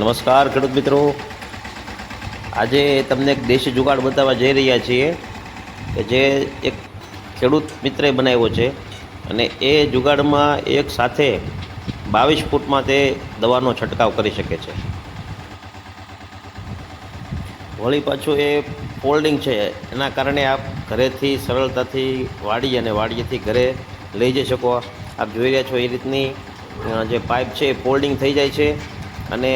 નમસ્કાર ખેડૂત મિત્રો. આજે તમને એક દેશી જુગાડ બતાવવા જઈ રહ્યા છીએ કે જે એક ખેડૂત મિત્રે બનાવ્યો છે અને એ જુગાડમાં એક સાથે બાવીસ ફૂટમાં તે દવાનો છંટકાવ કરી શકે છે. વળી પાછું એ ફોલ્ડિંગ છે, એના કારણે આપ ઘરેથી સરળતાથી વાડી અને વાડીએથી ઘરે લઈ જઈ શકો. આપ જોઈ રહ્યા છો એ રીતની જે પાઇપ છે એ ફોલ્ડિંગ થઈ જાય છે. અને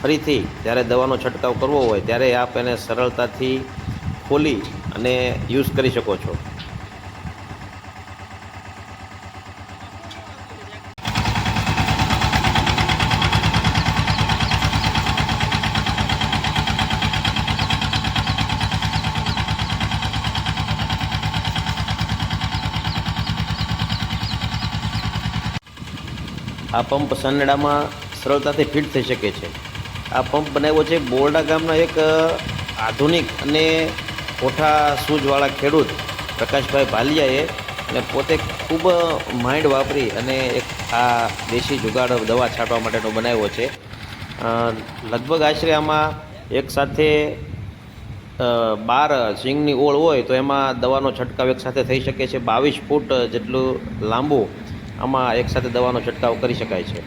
ફરીથી જ્યારે દવાનો છંટકાવ કરવો હોય ત્યારે આપ એને સરળતાથી ખોલી અને યુઝ કરી શકો છો. આ પંપ સનડામાં સરળતાથી ફિટ થઈ શકે છે. આ પંપ બનાવ્યો છે બોરડા ગામના એક આધુનિક અને કોઠા સૂઝવાળા ખેડૂત પ્રકાશભાઈ ભાલિયાએ અને પોતે ખૂબ માઇન્ડ વાપરી અને એક આ દેશી જુગાડ દવા છાંટવા માટેનો બનાવ્યો છે. લગભગ આશરે આમાં એક સાથે બાર સિંગની ઓળ હોય તો એમાં દવાનો છંટકાવ એક સાથે થઈ શકે છે. બાવીસ ફૂટ જેટલું લાંબુ આમાં એક સાથે દવાનો છંટકાવ કરી શકાય છે.